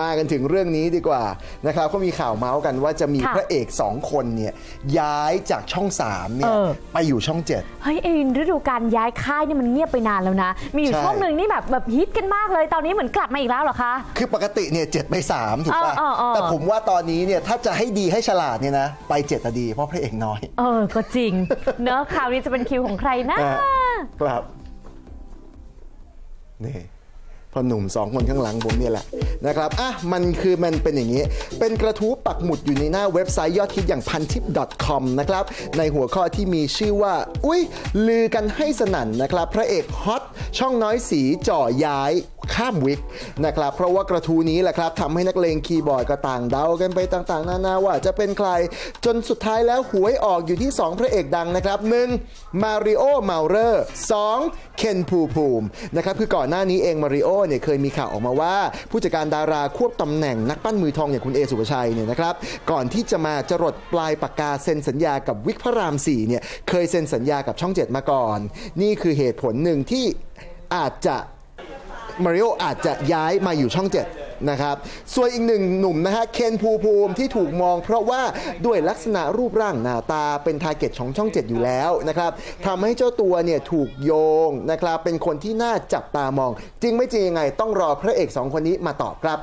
มากันถึงเรื่องนี้ดีกว่านะครับเขามีข่าวเมาส์กันว่าจะมีค่ะพระเอกสองคนเนี่ยย้ายจากช่อง3เนี่ยเออ ไปอยู่ช่อง7เฮ้ยเอ็นฤดูการย้ายค่ายนี่มันเงียบไปนานแล้วนะ มีอยู่ใช่ ช่วงหนึ่งนี่แบบแบบฮิตกันมากเลย ตอนนี้เหมือนกลับมาอีกแล้วเหรอคะ คือปกติเนี่ยเจ็ดไปสามถูกป่ะเออเออเออ แต่ผมว่าตอนนี้เนี่ยถ้าจะให้ดีให้ฉลาดเนี่ยนะไปเจ็ดอะดีเพราะพระเอกน้อยเออ ก็จริง เนอะคราวนี้จะเป็นคิวของใครนะอะครับนี่ พ่อหนุ่มสองคนข้างหลังผมเนี่ยแหละนะครับอะมันคือมันเป็นอย่างนี้ เป็นกระทู้ปักหมุดอยู่ในหน้าเว็บไซต์ยอดฮิตอย่างพันทิป .com นะครับในหัวข้อที่มีชื่อว่า อุ้ยลือกันให้สนั่นนะครับ พระเอกฮอตช่องน้อยสีจ่อย้าย ข้ามวิกนะครับเพราะว่ากระทู้นี้แหละครับทำให้นักเลงคีย์บอร์ดก็ต่างเดากันไปต่างๆ นานาว่าจะเป็นใคร จนสุดท้ายแล้วหวยออกอยู่ที่ 2 พระเอกดังนะครับ 1. มาริโอเมาเรอร์ 2. เคนภูภูมินะครับคือก่อนหน้านี้เองมาริโอเนี่ยเคยมีข่าวออกมาว่า ผู้จัดการดาราควบตำแหน่งนักปั้นมือทองอย่างคุณเอสุภชัยเนี่ยนะครับก่อนที่จะมาจรดปลายปากกาเซ็นสัญญากับวิกพระราม4เนี่ยเคยเซ็นสัญญากับช่อง 7 มาก่อน นี่คือเหตุผลหนึ่งที่อาจจะ มาริโออาจจะย้ายมาอยู่ช่อง7นะครับส่วนอีกหนึ่งหนุ่มนะฮะเคนภูภูมิที่ถูกมอง เพราะว่าด้วยลักษณะรูปร่างหน้าตาเป็นทาร์เก็ตของช่อง 7 อยู่แล้วนะครับทำให้เจ้าตัวเนี่ยถูกโยงนะครับเป็นคนที่น่าจับตามอง จริงไม่จริงยังไงต้องรอพระเอกสองคนนี้มาตอบครับ